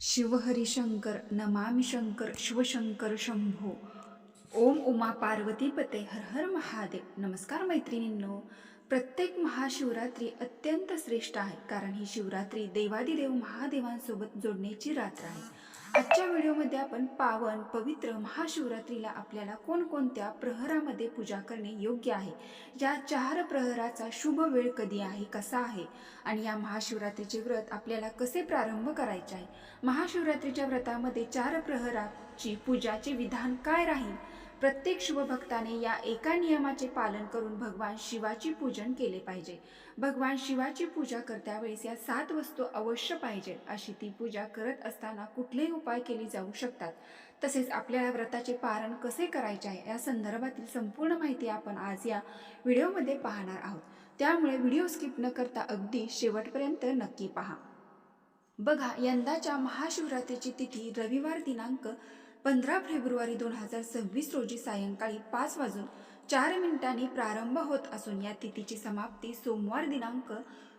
शिवहरिशंकर नमामि शंकर शिवशंकर शंभो। ओम उमा पार्वतीपते हर हर महादेव। नमस्कार मैत्रिणींनो प्रत्येक महाशिवरात्री अत्यंत श्रेष्ठ आहे कारण ही शिवरात्री देवादिदेव महादेवांसोबत जोडण्याची रात्र आहे. आजच्या व्हिडिओमध्ये आपण पावन पवित्र महाशिवरात्रीला आपल्याला कोणकोणत्या प्रहरामध्ये पूजा करणे योग्य आहे? या चार प्रहराचा शुभ वेळ कधी आहे कसा आहे? आणि या महाशिवरात्रीचे व्रत आपल्याला कसे प्रारंभ करायचे आहे? महाशिवरात्रीच्या व्रतामध्ये चार प्रहराची पूजाचे विधान काय राहील? प्रत्येक शुभभक्ताने या एका नियमाचे पालन करून भगवान शिवाची पूजन केले पाहिजे. भगवान शिवाची पूजा करत्या वेळेस या सात वस्तू अवश्य पाहिजे अशी ती पूजा करत असताना कुठलेही उपाय केले जाऊ शकतात. तसेच आपल्याला व्रताचे पारण कसे करायचे आहे या संदर्भातील संपूर्ण माहिती आपण आज या व्हिडिओमध्ये पाहणार आहोत. त्यामुळे व्हिडिओ स्किप न करता अगदी शेवटपर्यंत नक्की पहा. बघा यंदाच्या महाशिवरात्रीची तिथी रविवार दिनांक पंधरा फेब्रुवारी दोन हजार सव्वीस रोजी सायंकाळी पाच वाजून चार मिनिटांनी प्रारंभ होत असून या तिथीची समाप्ती सोमवार दिनांक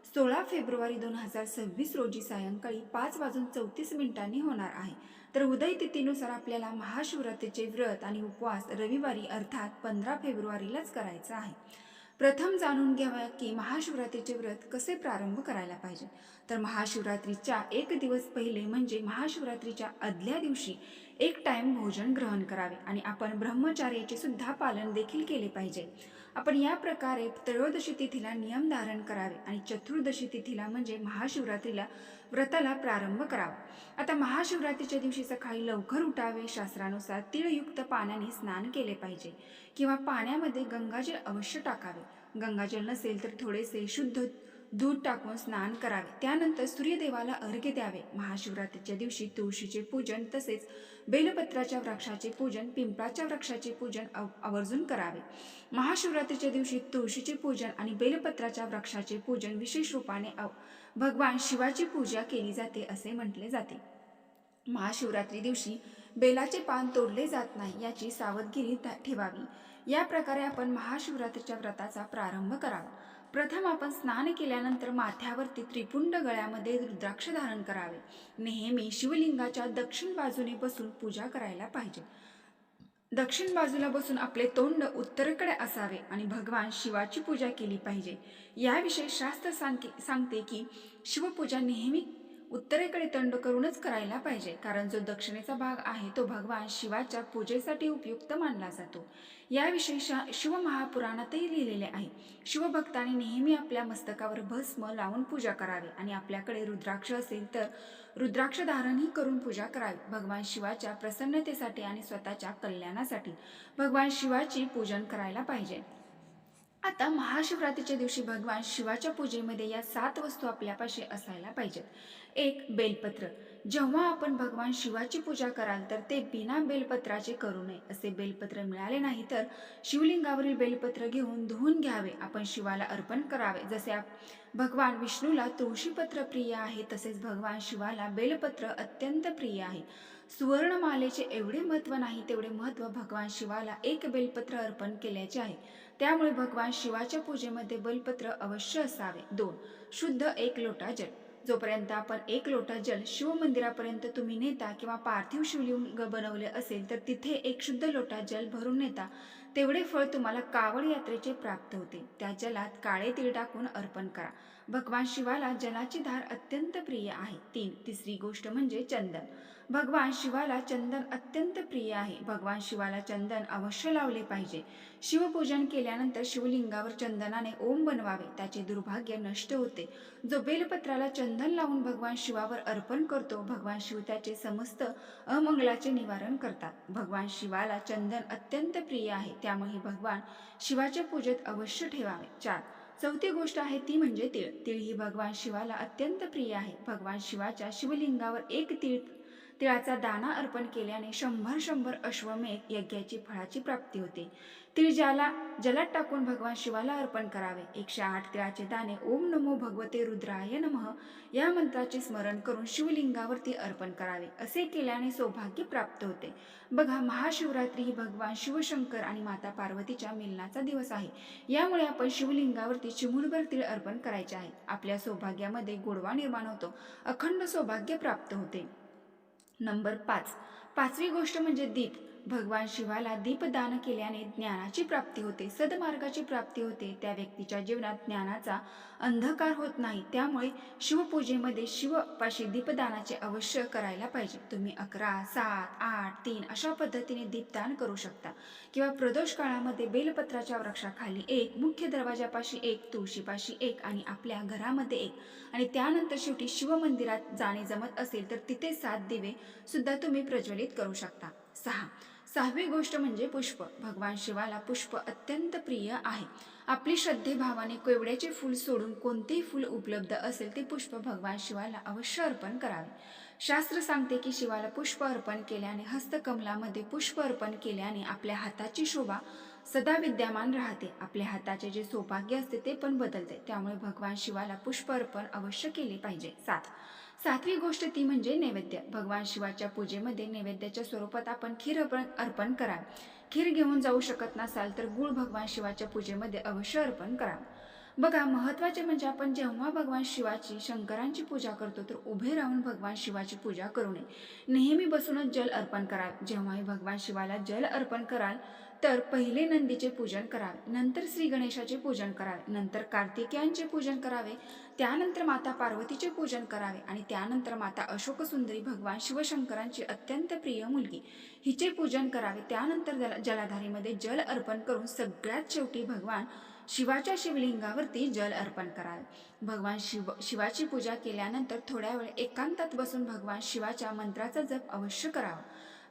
सोळा फेब्रुवारी दोन हजार सव्वीस रोजी सायंकाळी पाच वाजून चौतीस मिनिटांनी होणार आहे. तर उदय तिथीनुसार आपल्याला महाशिवरात्रीचे व्रत आणि उपवास रविवारी अर्थात पंधरा फेब्रुवारीलाच करायचं आहे. प्रथम जाणून घ्यावा की महाशिवरात्रीचे व्रत कसे प्रारंभ करायला पाहिजे? तर महाशिवरात्रीच्या एक दिवस पहिले म्हणजे महाशिवरात्रीच्या आदल्या दिवशी एक टाइम भोजन ग्रहण करावे आणि आपण ब्रह्मचार्याचे सुद्धा पालन देखील केले पाहिजे. आपण या प्रकारे त्रयोदशी तिथीला नियम धारण करावे आणि चतुर्दशी तिथीला म्हणजे महाशिवरात्रीला व्रताला प्रारंभ करावा. आता महाशिवरात्रीच्या दिवशी सकाळी लवकर उठावे शास्त्रानुसार तिळयुक्त पाण्याने स्नान केले पाहिजे किंवा पाण्यामध्ये गंगाजल अवश्य टाकावे. गंगाजल नसेल तर थोडेसे शुद्ध दूध टाकून स्नान करावे. त्यानंतर सूर्यदेवाला अर्घ्य द्यावे. महाशिवरात्रीच्या दिवशी तुळशीचे पूजन तसेच बेलपत्राच्या वृक्षाचे पूजन पिंपळाच्या वृक्षाचे पूजन आवर्जून करावे. महाशिवरात्रीच्या दिवशी तुळशीचे पूजन आणि बेलपत्राच्या वृक्षाचे पूजन विशेष रूपाने भगवान शिवाची पूजा केली जाते असे म्हटले जाते. महाशिवरात्री दिवशी बेलाचे पान तोडले जात नाही याची सावधगिरी ठेवावी. या प्रकारे आपण महाशिवरात्रीच्या व्रताचा प्रारंभ करावा. प्रथम आपण स्नान केल्यानंतर माथ्यावरती त्रिपुंड गळ्यामध्ये रुद्राक्ष धारण करावे. नेहमी शिवलिंगाच्या दक्षिण बाजूने बसून पूजा करायला पाहिजे. दक्षिण बाजूला बसून आपले तोंड उत्तरेकडे असावे आणि भगवान शिवाची पूजा केली पाहिजे. याविषयी शास्त्र सांगते सांगते की शिवपूजा नेहमी उत्तरेकडे तंड करूनच करायला पाहिजे. कारण जो दक्षिणेचा भाग आहे तो भगवान शिवाच्या पूजेसाठी उपयुक्त मानला जातो. याविषयी शा शिवमहापुराणातही लिहिलेले आहे. शिवभक्ताने नेहमी आपल्या मस्तकावर भस्म लावून पूजा करावी आणि आपल्याकडे रुद्राक्ष असेल तर रुद्राक्ष धारणही करून पूजा करावी. भगवान शिवाच्या प्रसन्नतेसाठी आणि स्वतःच्या कल्याणासाठी भगवान शिवाची पूजन करायला पाहिजे. आता महाशिवरात्रीच्या दिवशी भगवान शिवाच्या पूजेमध्ये या सात वस्तू आपल्यापाशी असायला पाहिजेत. एक बेलपत्र. जेव्हा आपण भगवान शिवाची पूजा कराल तर ते बिना बेलपत्राचे करू नये. असे बेलपत्र मिळाले नाही तर शिवलिंगावरील बेलपत्र घेऊन धुवून घ्यावे. आपण शिवाला अर्पण करावे. जसे आप भगवान विष्णूला तुळशीपत्र प्रिय आहे तसेच भगवान शिवाला बेलपत्र अत्यंत प्रिय आहे. सुवर्णमालेचे एवढे महत्त्व नाही तेवढे महत्त्व भगवान शिवाला एक बेलपत्र अर्पण केल्याचे आहे. त्यामुळे भगवान शिवाच्या पूजेमध्ये बलपत्र अवश्य असावे. दोन शुद्ध एक लोटा जल. जोपर्यंत आपण एक लोटा जल शिवमंदिरापर्यंत तुम्ही नेता किंवा पार्थिव शिवलिंग बनवले असेल तर तिथे एक शुद्ध लोटा जल भरून नेता तेवढे फळ तुम्हाला कावड यात्रेचे प्राप्त होते. त्या जलात काळे तीळ टाकून अर्पण करा. भगवान शिवाला जलाची धार अत्यंत प्रिय आहे. तीन तिसरी गोष्ट म्हणजे चंदन. भगवान शिवाला चंदन अत्यंत प्रिय आहे. भगवान शिवाला चंदन अवश्य लावले पाहिजे. शिवपूजन केल्यानंतर शिवलिंगावर चंदनाने ओम बनवावे. त्याचे दुर्भाग्य नष्ट होते. जो बेलपत्राला चंदन लावून भगवान शिवावर अर्पण करतो भगवान शिव त्याचे समस्त अमंगलाचे निवारण करतात. भगवान शिवाला चंदन अत्यंत प्रिय आहे. त्यामुळे भगवान शिवाच्या पूजेत अवश्य ठेवावे. चार चौथी गोष्ट आहे ती म्हणजे तीळ. तीळ ही भगवान शिवाला अत्यंत प्रिय आहे. भगवान शिवाच्या शिवलिंगावर एक तीळ तिळाचा दाना अर्पण केल्याने शंभर शंभर अश्वमेध यज्ञाची फळाची प्राप्ती होते. तिळ ज्याला जलात टाकून भगवान शिवाला अर्पण करावे. एकशे आठ तिळाचे दाणे ओम नमो भगवते रुद्राय नमः या मंत्राचे स्मरण करून शिवलिंगावरती अर्पण करावे. असे केल्याने सौभाग्य प्राप्त होते. बघा महाशिवरात्री ही भगवान शिवशंकर आणि माता पार्वतीच्या मिलनाचा दिवस आहे. यामुळे आपण शिवलिंगावरती चिमुरभर तीळ अर्पण करायचे आहे. आपल्या सौभाग्यामध्ये गोडवा निर्माण होतो. अखंड सौभाग्य प्राप्त होते. नंबर पाच. पाचवी गोष्ट म्हणजे दीप. भगवान शिवाला दीपदान केल्याने ज्ञानाची प्राप्ती होते. सदमार्गाची प्राप्ती होते. त्या व्यक्तीच्या जीवनात ज्ञानाचा अंधकार होत नाही. त्यामुळे शिवपूजेमध्ये शिवपाशी दीपदानाचे अवश्य करायला पाहिजे. तुम्ही अकरा सात आठ तीन अशा पद्धतीने दीपदान करू शकता. किंवा प्रदोष काळामध्ये बेलपत्राच्या वृक्षाखाली एक मुख्य दरवाजापाशी एक तुळशीपाशी एक आणि आपल्या घरामध्ये एक. आणि त्यानंतर शेवटी शिवमंदिरात जाणे जमत असेल तर तिथे सात दिवे सुद्धा तुम्ही प्रज्वलित करू शकता. सहा. सहावी गोष्ट म्हणजे पुष्प. भगवान शिवाला पुष्प अत्यंत प्रिय आहे. आपली श्रद्धेभावाने केवड्याचे फूल सोडून कोणतेही फूल उपलब्ध असेल ते पुष्प भगवान शिवाला अवश्य अर्पण करावे. शास्त्र सांगते की शिवाला पुष्प अर्पण केल्याने हस्तकमलामध्ये पुष्प अर्पण केल्याने आपल्या हाताची शोभा सदा विद्यमान राहते. आपल्या हाताचे जे सौभाग्य असते ते पण बदलते. त्यामुळे भगवान शिवाला पुष्प अर्पण अवश्य केले पाहिजे. सात. सातवी गोष्ट ती म्हणजे नैवेद्य. भगवान शिवाच्या पूजेमध्ये नैवेद्याच्या स्वरूपात आपण खीर अर्पण अर्पण खीर घेऊन जाऊ शकत नसाल तर गुळ भगवान शिवाच्या पूजेमध्ये अवश्य अर्पण करा बघा महत्त्वाचे म्हणजे आपण जेव्हा भगवान शिवाची शंकरांची पूजा करतो तर उभे राहून भगवान शिवाची पूजा करू नये. नेहमी बसूनच जल अर्पण करा जेव्हाही भगवान शिवाला जल अर्पण कराल तर पहिले नंदीचे पूजन करावे नंतर श्री गणेशाचे पूजन करावे नंतर कार्तिकेयांचे पूजन करावे त्यानंतर माता पार्वतीचे पूजन करावे आणि त्यानंतर माता अशोकसुंदरी भगवान शिवशंकरांची अत्यंत प्रिय मुलगी. हिचे पूजन करावे त्यानंतर जल जलाधारीमध्ये जल अर्पण करून सगळ्यात शेवटी भगवान शिवाच्या शिवलिंगावरती जल अर्पण करावे. भगवान शिव शिवाची पूजा केल्यानंतर थोड्या वेळ एकांतात बसून भगवान शिवाच्या मंत्राचा जप अवश्य करावा.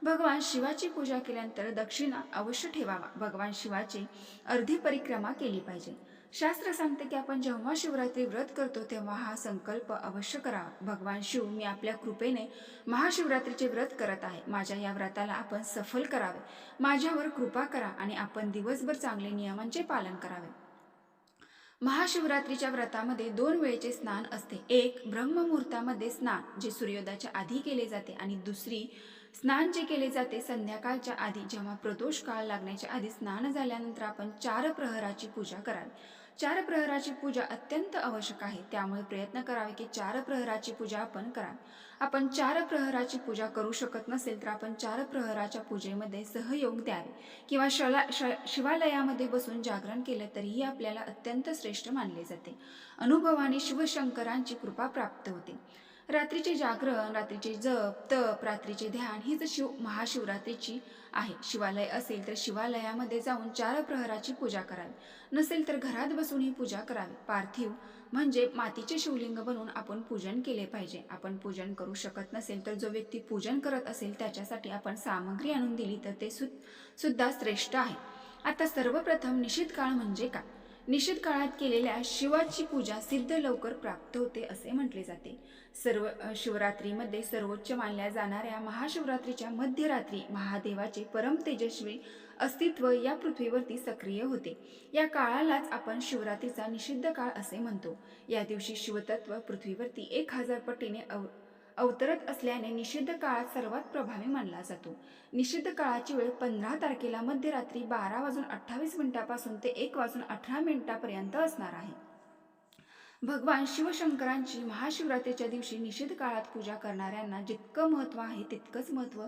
भगवान शिवाची पूजा केल्यानंतर दक्षिणा अवश्य ठेवावा. भगवान शिवाची अर्धी परिक्रमा केली पाहिजे. शास्त्र सांगते की आपण जेव्हा शिवरात्री व्रत करतो तेव्हा हा संकल्प अवश्य करावा. भगवान शिव मी आपल्या कृपेने महाशिवरात्रीचे व्रत करत आहे. माझ्या या व्रताला आपण सफल करावे. माझ्यावर कृपा करा आणि आपण दिवसभर चांगले नियमांचे पालन करावे. महाशिवरात्रीच्या व्रतामध्ये दोन वेळेचे स्नान असते. एक ब्रह्ममुहूर्तामध्ये स्नान जे सूर्योदयाच्या आधी केले जाते आणि दुसरी स्नान जे केले जाते संध्याकाळच्या आधी जेव्हा प्रदोष काळ लागण्याच्या आधी स्नान झाल्यानंतर आपण चार प्रहराची पूजा करावी. चार प्रहराची पूजा अत्यंत आवश्यक आहे. त्यामुळे प्रयत्न करावे की चार प्रहराची पूजा आपण करावी. आपण चार प्रहराची पूजा करू शकत नसेल तर आपण चार प्रहराच्या पूजेमध्ये सहयोग द्यावे किंवा शला श शिवालयामध्ये बसून जागरण केलं तरीही आपल्याला अत्यंत श्रेष्ठ मानले जाते. अनुभवाने शिवशंकरांची कृपा प्राप्त होते. रात्रीचे जागरण रात्रीचे जप तप रात्रीचे ध्यान हीच शिव महाशिवरात्रीची आहे. शिवालय असेल तर शिवालयामध्ये जाऊन चार प्रहराची पूजा करावी. नसेल तर घरात बसून ही पूजा करावी. पार्थिव म्हणजे मातीचे शिवलिंग बनवून आपण पूजन केले पाहिजे. आपण पूजन करू शकत नसेल तर जो व्यक्ती पूजन करत असेल त्याच्यासाठी आपण सामग्री आणून दिली तर ते सु सुद्धा श्रेष्ठ आहे. आता सर्वप्रथम निश्चित काळ म्हणजे काय? निषिद्ध काळात केलेल्या शिवाची पूजा सिद्ध लवकर प्राप्त होते असे म्हटले जाते. सर्व शिवरात्रीमध्ये सर्वोच्च मानल्या जाणाऱ्या महाशिवरात्रीच्या मध्यरात्री महादेवाचे परम तेजस्वी अस्तित्व या पृथ्वीवरती सक्रिय होते. या काळालाच आपण शिवरात्रीचा निषिद्ध काळ असे म्हणतो. या दिवशी शिवतत्व पृथ्वीवरती एक हजार पटीने अव अवतरत असल्याने निषिद्ध काळात सर्वात प्रभावी मानला जातो. निषिद्ध काळाची वेळ पंधरा तारखेला मध्यरात्री बारा वाजून अठ्ठावीस मिनिटापासून ते एक वाजून अठरा मिनिटापर्यंत असणार आहे. भगवान शिवशंकरांची महाशिवरात्रीच्या दिवशी निषिद्ध काळात पूजा करणाऱ्यांना जितकं महत्त्व आहे तितकंच महत्त्व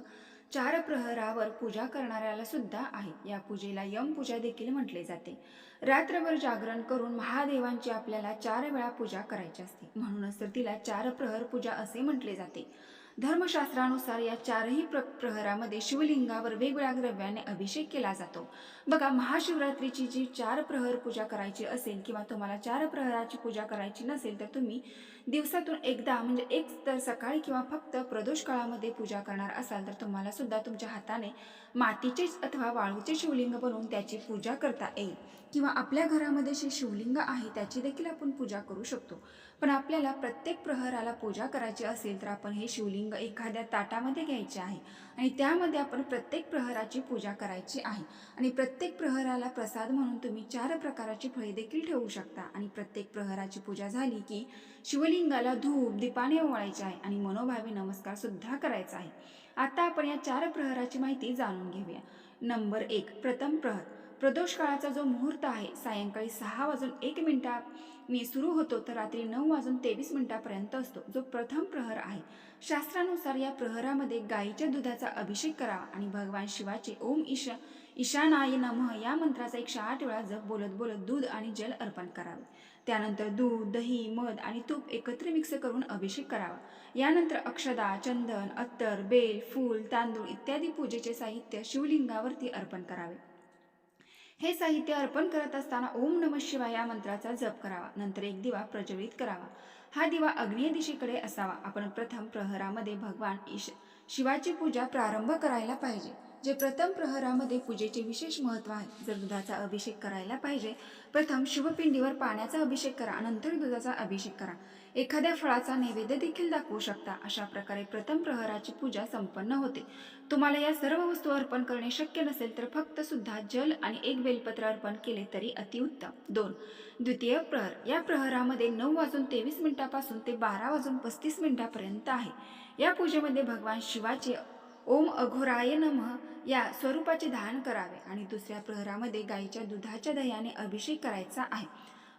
चार प्रहरावर पूजा करणाऱ्याला सुद्धा आहे. या पूजेला यम पूजा देखील म्हटले जाते. रात्रभर जागरण करून महादेवांची आपल्याला चार वेळा पूजा करायची असते. म्हणूनच तर तिला चार प्रहर पूजा असे म्हटले जाते. धर्मशास्त्रानुसार या चारही प्र प्रहरामध्ये शिवलिंगावर वेगवेगळ्या द्रव्याने अभिषेक केला जातो. बघा महाशिवरात्रीची जी चार प्रहर पूजा करायची असेल किंवा तुम्हाला चार प्रहराची पूजा करायची नसेल तर तुम्ही दिवसातून एकदा म्हणजे एक तर सकाळी किंवा फक्त प्रदोष काळामध्ये पूजा करणार असाल तर तुम्हाला सुद्धा तुमच्या हाताने मातीचेच अथवा वाळूचे शिवलिंग बनवून त्याची पूजा करता येईल. किंवा आपल्या घरामध्ये जे शिवलिंग आहे त्याची देखील आपण पूजा करू शकतो. पण आपल्याला प्रत्येक प्रहराला पूजा करायची असेल तर आपण हे शिवलिंग एखाद्या ताटामध्ये घ्यायचे आहे. आणि त्यामध्ये आपण प्रत्येक प्रहराची पूजा करायची आहे. आणि प्रत्येक प्रहराला प्रसाद म्हणून तुम्ही चार प्रकाराची फळे देखील ठेवू शकता. आणि प्रत्येक प्रहराची पूजा झाली की शिवलिंगाला धूप दीपाने ओवाळायचे आहे आणि मनोभावे नमस्कार सुद्धा करायचा आहे. आता आपण या चार प्रहराची माहिती जाणून घेऊया. नंबर एक प्रथम प्रहर. प्रदोष काळाचा जो मुहूर्त आहे सायंकाळी सहा वाजून एक मिनिटाने सुरू होतो तर रात्री नऊ वाजून तेवीस मिनिटापर्यंत असतो. जो प्रथम प्रहर आहे. शास्त्रानुसार या प्रहरामध्ये गायीच्या दुधाचा अभिषेक करावा आणि भगवान शिवाचे ओम ईशा ईशानाय नमः या मंत्राचा एकशे आठ वेळा जप बोलत बोलत दूध आणि जल अर्पण करावे. त्यानंतर दूध दही मध आणि तूप एकत्र मिक्स करून अभिषेक करावा. यानंतर अक्षदा चंदन अत्तर बेल फूल तांदूळ इत्यादी पूजेचे साहित्य शिवलिंगावरती अर्पण करावे. हे साहित्य अर्पण करत असताना ओम नम शिवाय या मंत्राचा जप करावा. नंतर एक दिवा प्रज्वलित करावा. हा दिवा आग्नेय दिशेकडे असावा. आपण प्रथम प्रहरामध्ये भगवान ईश शिवाची पूजा प्रारंभ करायला पाहिजे. जे प्रथम प्रहरामध्ये पूजेचे विशेष महत्त्व आहे जर दुधाचा अभिषेक करायला पाहिजे प्रथम शिवपिंडीवर पाण्याचा अभिषेक करा नंतर दुधाचा अभिषेक करा. एखाद्या फळाचा नैवेद्य देखील दाखवू शकता अशा प्रकारे प्रथम प्रहराची पूजा संपन्न होते. तुम्हाला या सर्व वस्तू अर्पण करणे शक्य नसेल तर फक्त सुद्धा जल आणि एक बेलपत्र अर्पण केले तरी अतिउत्तम. दोन द्वितीय प्रहर. या प्रहरामध्ये नऊ वाजून तेवीस मिनिटापासून ते बारा वाजून पस्तीस मिनिटापर्यंत आहे. या पूजेमध्ये भगवान शिवाचे ओम अघोराय नमः या स्वरूपाचे ध्यान करावे आणि दुसऱ्या प्रहरामध्ये गाईच्या दुधाच्या दह्याने अभिषेक करायचा आहे.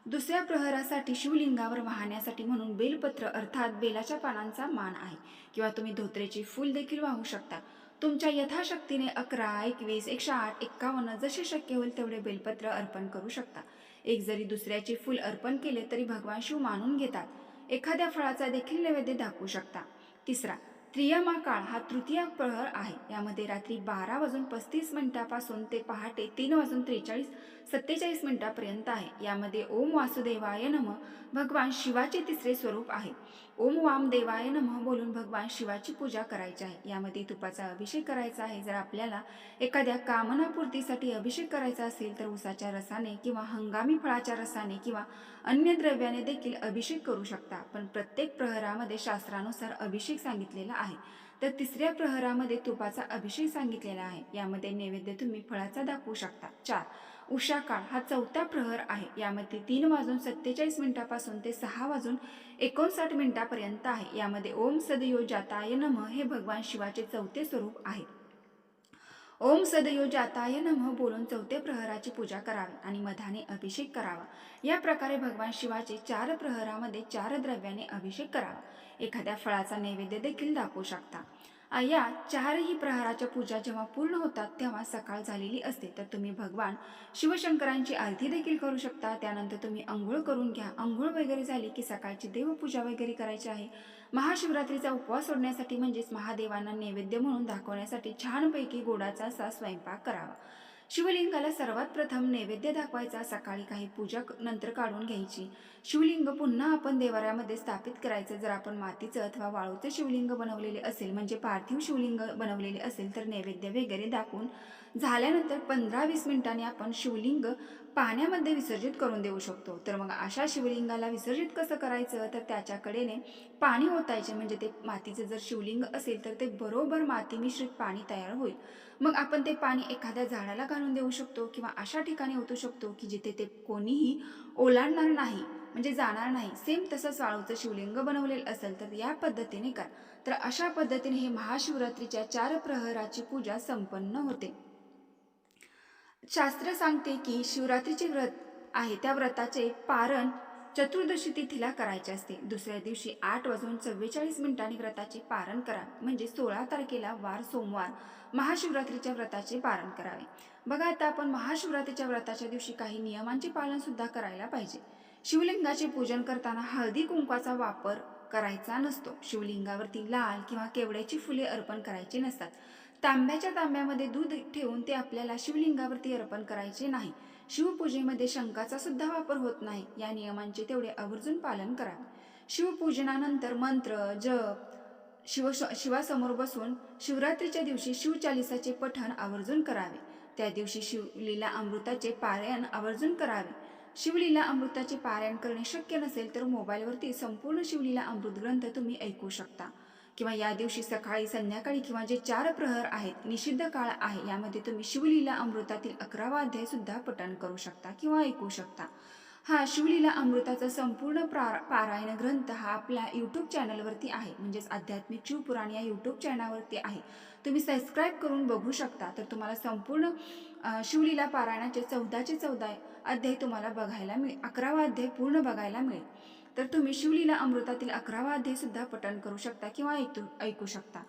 दुसऱ्या प्रहरासाठी शिवलिंगावर वाहण्यासाठी म्हणून बेलपत्र अर्थात बेलाच्या पानांचा मान आहे. किंवा तुम्ही धोत्रेचे फूल देखील वाहू शकता. तुमच्या यथाशक्तीने अकरा एकवीस एकशे आठ एक्कावन्न जसे शक्य होईल तेवढे बेलपत्र अर्पण करू शकता. एक जरी दुसऱ्याचे फूल अर्पण केले तरी भगवान शिव मानून घेतात. एखाद्या फळाचा देखील नैवेद्य दाखवू शकता. तिसरा त्रियमा काळ हा तृतीय प्रहर आहे. यामध्ये रात्री बारा वाजून पस्तीस मिनिटापासून ते पहाटे तीन वाजून त्रेचाळीस सत्तेचाळीस मिनिटापर्यंत आहे. यामध्ये ओम वासुदेवाय नम. भगवान शिवाचे तिसरे स्वरूप आहे. ओम वामदेवाय नमः बोलून भगवान शिवाची पूजा करायची आहे. यामध्ये तुपाचा अभिषेक करायचा आहे. जर आपल्याला एखाद्या कामनापूर्तीसाठी अभिषेक करायचा असेल तर उसाच्या रसाने किंवा हंगामी फळाच्या रसाने किंवा अन्य द्रव्याने देखील अभिषेक करू शकता. पण प्रत्येक प्रहरामध्ये शास्त्रानुसार अभिषेक सांगितलेला आहे. तर तिसऱ्या प्रहरामध्ये तुपाचा अभिषेक सांगितलेला आहे. यामध्ये नैवेद्य तुम्ही फळाचा दाखवू शकता. चार. उषा काळ हा चौथा प्रहर आहे. यामध्ये तीन वाजून सत्तेचाळीस मिनिटापासून ते सहा वाजून एकोणसाठ मिनिटापर्यंत आहे. यामध्ये ओम सदयो जाताय नम हे भगवान शिवाचे चौथे स्वरूप आहे. ओम सदयो जाताय नमः बोलून चौथे प्रहराची पूजा करावी आणि मधाने अभिषेक करावा. या प्रकारे भगवान शिवाचे चार प्रहरामध्ये चार द्रव्याने अभिषेक करावा. एखाद्या फळाचा नैवेद्य देखील दाखवू शकता. या चारही प्रहाराच्या पूजा जेव्हा पूर्ण होतात तेव्हा सकाळ झालेली असते. तर तुम्ही भगवान शिवशंकरांची आरती देखील करू शकता. त्यानंतर तुम्ही आंघोळ करून घ्या. आंघोळ वगैरे झाली की सकाळची देवपूजा वगैरे करायची आहे. महाशिवरात्रीचा उपवास सोडण्यासाठी म्हणजेच महादेवांना नैवेद्य म्हणून दाखवण्यासाठी छानपैकी गोडाचा असा स्वयंपाक करावा. शिवलिंगाला सर्वात प्रथम नैवेद्य दाखवायचा. सकाळी काही पूजा नंतर काढून घ्यायची. शिवलिंग पुन्हा आपण देवाऱ्यामध्ये स्थापित करायचं. जर आपण मातीचं अथवा वाळूचं शिवलिंग बनवलेले असेल म्हणजे पार्थिव शिवलिंग बनवलेले असेल तर नैवेद्य वगैरे दाखवून झाल्यानंतर पंधरा वीस मिनिटांनी आपण शिवलिंग पाण्यामध्ये विसर्जित करून देऊ शकतो. तर मग अशा शिवलिंगाला विसर्जित कसं करायचं? तर त्याच्या कडेने पाणी ओतायचे. म्हणजे ते मातीचं जर शिवलिंग असेल तर ते बरोबर माती मिश्रित पाणी तयार होईल. मग आपण ते पाणी एखाद्या झाडाला घालून देऊ शकतो किंवा अशा ठिकाणी ओतू शकतो की जिथे ते कोणीही ओलांडणार नाही. म्हणजे जाणार नाही. सेम तसं साळूचं शिवलिंग बनवलेलं असेल तर या पद्धतीने करा. तर अशा पद्धतीने हे महाशिवरात्रीच्या चार प्रहराची पूजा संपन्न होते. शास्त्र सांगते की शिवरात्रीचे व्रत आहे त्या व्रताचे पारण चतुर्दशी तिथीला करायचे असते. दुसऱ्या दिवशी आठ वाजून चव्वेचाळीस मिनिटांनी व्रताचे पारण करा. म्हणजे सोळा तारखेला वार सोमवार महाशिवरात्रीच्या व्रताचे पारण करावे. बघा आता आपण महाशिवरात्रीच्या व्रताच्या दिवशी काही नियमांचे पालन सुद्धा करायला पाहिजे. शिवलिंगाचे पूजन करताना हळदी कुंकवाचा वापर करायचा नसतो. शिवलिंगावरती लाल किंवा केवड्याची फुले अर्पण करायची नसतात. तांब्याच्या तांब्यामध्ये दूध ठेवून ते आपल्याला शिवलिंगावरती अर्पण करायचे नाही. शिवपूजेमध्ये शंकाचा सुद्धा वापर होत नाही. या नियमांचे तेवढे आवर्जून पालन करावे शिवपूजनानंतर मंत्र जप शिव शिवासमोर बसून शिवरात्रीच्या दिवशी शिवचालिसाचे पठण आवर्जून करावे. त्या दिवशी शिवलीला अमृताचे पारायण आवर्जून करावे. शिवलीला अमृताचे पारायण करणे शक्य नसेल तर मोबाईलवरती संपूर्ण शिवलीला अमृत ग्रंथ तुम्ही ऐकू शकता. किंवा या दिवशी सकाळी संध्याकाळी किंवा जे चार प्रहर आहेत निषिद्ध काळ आहे यामध्ये तुम्ही शिवलीला अमृतातील अकरावा अध्याय सुद्धा पठण करू शकता किंवा ऐकू शकता. हा शिवलीला अमृताचा संपूर्ण प्रा पारायण ग्रंथ हा आपल्या यूट्यूब चॅनलवरती आहे. म्हणजेच आध्यात्मिक शिवपुराण या यूट्यूब चॅनलवरती आहे. तुम्ही सबस्क्राईब करून बघू शकता. तर तुम्हाला संपूर्ण शिवलीला पारायणाचे चौदाचे चौदा अध्याय तुम्हाला बघायला मिळेल. अकरावा अध्याय पूर्ण बघायला मिळेल. तर तुम्ही शिवलीला अमृतातील अकरावा अध्याय सुद्धा पठण करू शकता किंवा ऐकू ऐकू शकता.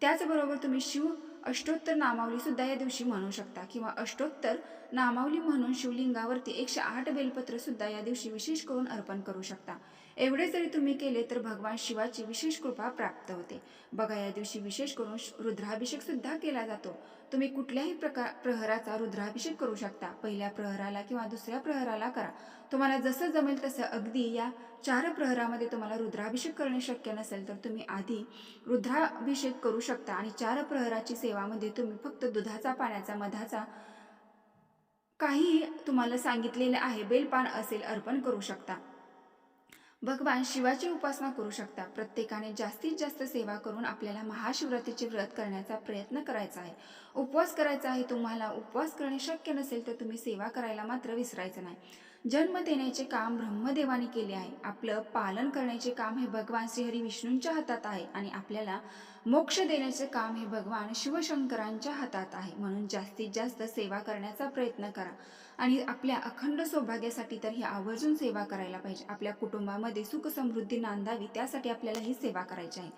त्याचबरोबर तुम्ही शिव अष्टोत्तर नामावली सुद्धा या दिवशी म्हणू शकता किंवा अष्टोत्तर नामावली म्हणून शिवलिंगावरती एकशे आठ बेलपत्र सुद्धा या दिवशी विशेष करून अर्पण करू शकता. एवढे जरी तुम्ही केले तर भगवान शिवाची विशेष कृपा प्राप्त होते. बघा या दिवशी विशेष करून रुद्राभिषेक सुद्धा केला जातो. तुम्ही कुठल्याही प्रकार प्रहराचा रुद्राभिषेक करू शकता. पहिल्या प्रहराला किंवा दुसऱ्या प्रहराला करा. तुम्हाला जसं जमेल तसं. अगदी या चार प्रहरामध्ये तुम्हाला रुद्राभिषेक करणे शक्य नसेल तर तुम्ही आधी रुद्राभिषेक करू शकता. आणि चार प्रहराची सेवामध्ये तुम्ही फक्त दुधाचा पाण्याचा मधाचा काही तुम्हाला सांगितलेलं आहे. बेलपान असेल अर्पण करू शकता. भगवान शिवाची उपासना करू शकता. प्रत्येकाने जास्तीत जास्त सेवा करून आपल्याला महाशिवरात्रीचे व्रत करण्याचा प्रयत्न करायचा आहे. उपवास करायचा आहे तुम्हाला उपवास करणे शक्य नसेल तर तुम्ही सेवा करायला मात्र विसरायचं नाही. जन्म देण्याचे काम ब्रह्मदेवाने केले आहे. आपलं पालन करण्याचे काम हे भगवान श्रीहरी विष्णूंच्या हातात आहे आणि आपल्याला मोक्ष देण्याचे काम हे भगवान शिवशंकरांच्या हातात आहे. म्हणून जास्तीत जास्त सेवा करण्याचा प्रयत्न करा. आणि आपल्या अखंड सौभाग्यासाठी तर ही आवर्जून सेवा करायला पाहिजे. आपल्या कुटुंबामध्ये सुख समृद्धी नांदावी त्यासाठी आपल्याला ही सेवा करायची आहे.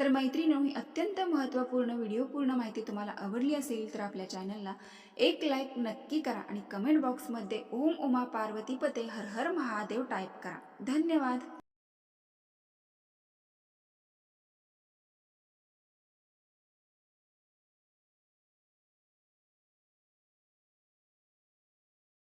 तर मैत्रिणी ही अत्यंत महत्त्वपूर्ण व्हिडिओ पूर्ण माहिती तुम्हाला आवडली असेल तर आपल्या चॅनलला एक लाईक नक्की करा आणि कमेंट बॉक्समध्ये ओम उमा पार्वती पते हर हर महादेव टाईप करा. धन्यवाद.